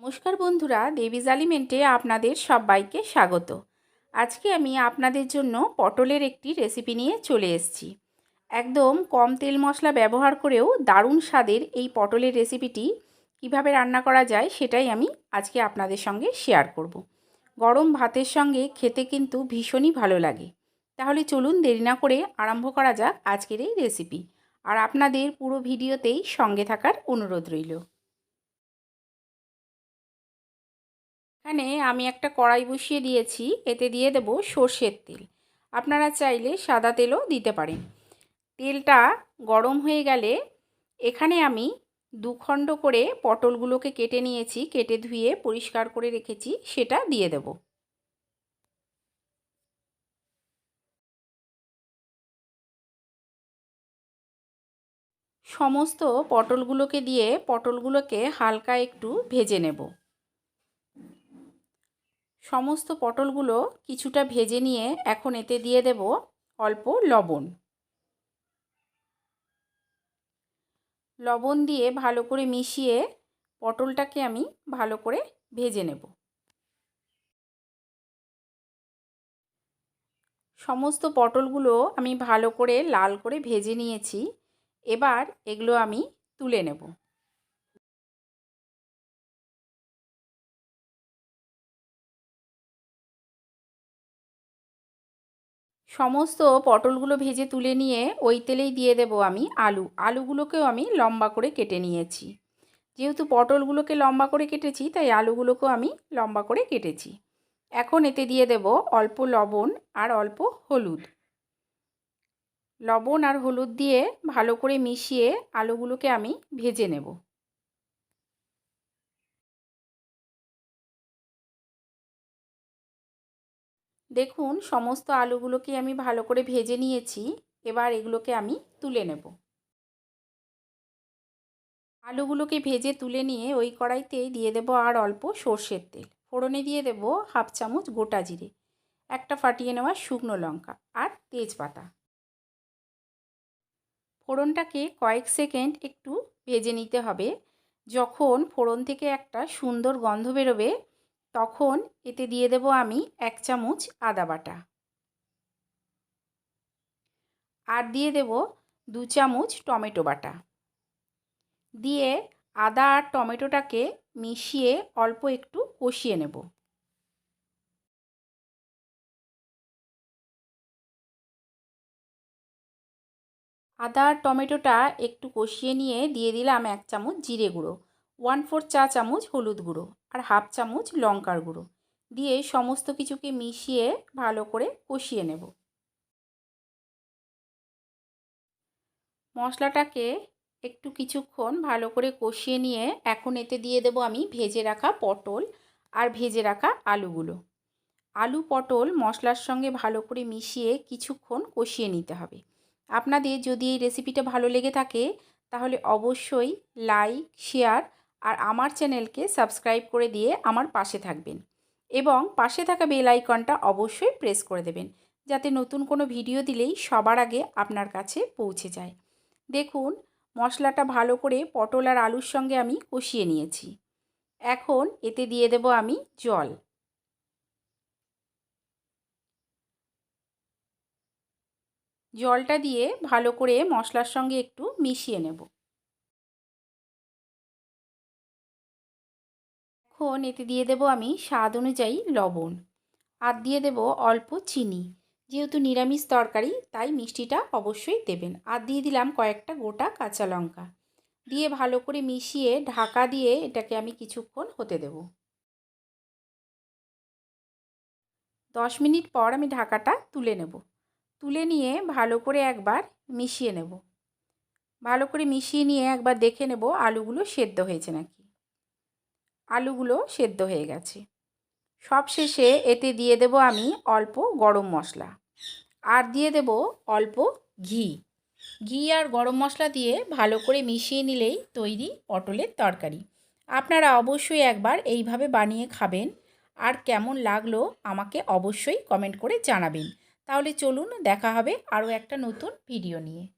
নমস্কার বন্ধুরা, দেবী জালিমেন্টে আপনাদের সবাইকে স্বাগত। আজকে আমি আপনাদের জন্য পটলের একটি রেসিপি নিয়ে চলে এসেছি। একদম কম তেল মশলা ব্যবহার করেও দারুণ স্বাদের এই পটলের রেসিপিটি কীভাবে রান্না করা যায় সেটাই আমি আজকে আপনাদের সঙ্গে শেয়ার করব। গরম ভাতের সঙ্গে খেতে কিন্তু ভীষণই ভালো লাগে। তাহলে চলুন দেরি না করে আরম্ভ করা যাক আজকের এই রেসিপি আর আপনাদের পুরো ভিডিওতেই সঙ্গে থাকার অনুরোধ রইল। এখানে আমি একটা কড়াই বসিয়ে দিয়েছি, এতে দিয়ে দেব সর্ষের তেল। আপনারা চাইলে সাদা তেলও দিতে পারেন। তেলটা গরম হয়ে গেলে এখানে আমি দুখণ্ড করে পটলগুলোকে কেটে নিয়েছি, কেটে ধুয়ে পরিষ্কার করে রেখেছি, সেটা দিয়ে দেব। সমস্ত পটলগুলোকে দিয়ে পটলগুলোকে হালকা একটু ভেজে নেব। সমস্ত পটলগুলো কিছুটা ভেজে নিয়ে এখন এতে দিয়ে দেব অল্প লবণ। লবণ দিয়ে ভালো করে মিশিয়ে পটলটাকে আমি ভালো করে ভেজে নেব। সমস্ত পটলগুলো আমি ভালো করে লাল করে ভেজে নিয়েছি। এবার এগুলো আমি তুলে নেব। সমস্ত পটলগুলো ভেজে তুলে নিয়ে ওই তেলেই দিয়ে দেব আমি আলু। আলুগুলোকেও আমি লম্বা করে কেটে নিয়েছি। যেহেতু পটলগুলোকে লম্বা করে কেটেছি, তাই আলুগুলোকেও আমি লম্বা করে কেটেছি। এখন এতে দিয়ে দেব অল্প লবণ আর অল্প হলুদ। লবণ আর হলুদ দিয়ে ভালো করে মিশিয়ে আলুগুলোকে আমি ভেজে নেব। দেখুন, সমস্ত আলুগুলোকে আমি ভালো করে ভেজে নিয়েছি। এবার এগুলোকে আমি তুলে নেব। আলুগুলোকে ভেজে তুলে নিয়ে ওই কড়াইতেই দিয়ে দেব আর অল্প সর্ষের তেল। ফোড়নে দিয়ে দেব হাফ চামচ গোটা জিরে, একটা ফাটিয়ে নেওয়া শুকনো লঙ্কা আর তেজপাতা। ফোড়নটাকে কয়েক সেকেন্ড একটু ভেজে নিতে হবে। যখন ফোড়ন থেকে একটা সুন্দর গন্ধ বেরোবে তখন এতে দিয়ে দেব আমি এক চামচ আদা বাটা। আর দিয়ে দেব দু চামচ টমেটো বাটা। দিয়ে আদা আর টমেটোটাকে মিশিয়ে অল্প একটু কষিয়ে নেব। আদা আর টমেটোটা একটু কষিয়ে নিয়ে দিয়ে দিলাম এক চামচ জিরে গুঁড়ো। ওয়ান ফোর চা চামচ হলুদ গুঁড়ো আর হাফ চামচ লঙ্কার গুঁড়ো। দিয়ে সমস্ত কিছুকে মিশিয়ে ভালো করে কষিয়ে নেব। মশলাটাকে একটু কিছুক্ষণ ভালো করে কষিয়ে নিয়ে এখন এতে দিয়ে দেব আমি ভেজে রাখা পটল আর ভেজে রাখা আলুগুলো। আলু, পটল মশলার সঙ্গে ভালো করে মিশিয়ে কিছুক্ষণ কষিয়ে নিতে হবে। আপনাদের যদি এই রেসিপিটা ভালো লেগে থাকে তাহলে অবশ্যই লাইক, শেয়ার আর আমার চ্যানেলকে সাবস্ক্রাইব করে দিয়ে আমার পাশে থাকবেন এবং পাশে থাকা বেল আইকনটা অবশ্যই প্রেস করে দেবেন যাতে নতুন কোনো ভিডিও দিলেই সবার আগে আপনার কাছে পৌঁছে যায়। দেখুন, মশলাটা ভালো করে পটল আর আলুর সঙ্গে আমি কষিয়ে নিয়েছি। এখন এতে দিয়ে দেব আমি জল। জলটা দিয়ে ভালো করে মশলার সঙ্গে একটু মিশিয়ে নেব। এখন এতে দিয়ে দেব আমি স্বাদ অনুযায়ী লবণ। আর দিয়ে দেব অল্প চিনি। যেহেতু নিরামিষ তরকারি, তাই মিষ্টিটা অবশ্যই দেবেন। আর দিয়ে দিলাম কয়েকটা গোটা কাঁচা লঙ্কা। দিয়ে ভালো করে মিশিয়ে ঢাকা দিয়ে এটাকে আমি কিছুক্ষণ হতে দেব। দশ মিনিট পর আমি ঢাকাটা তুলে নেব। তুলে নিয়ে ভালো করে একবার মিশিয়ে নেব। ভালো করে মিশিয়ে নিয়ে একবার দেখে নেব আলুগুলো সেদ্ধ হয়েছে নাকি। আলুগুলো সেদ্ধ হয়ে গেছে। সব শেষে এতে দিয়ে দেব আমি অল্প গরম মশলা। আর দিয়ে দেব অল্প ঘি। ঘি আর গরম মশলা দিয়ে ভালো করে মিশিয়ে নিলেই তৈরি পটলের তরকারি। আপনারা অবশ্যই একবার এইভাবে বানিয়ে খাবেন। আর কেমন লাগল আমাকে অবশ্যই কমেন্ট করে জানাবেন। তাহলে চলুন দেখা হবে আরও একটা নতুন ভিডিও নিয়ে।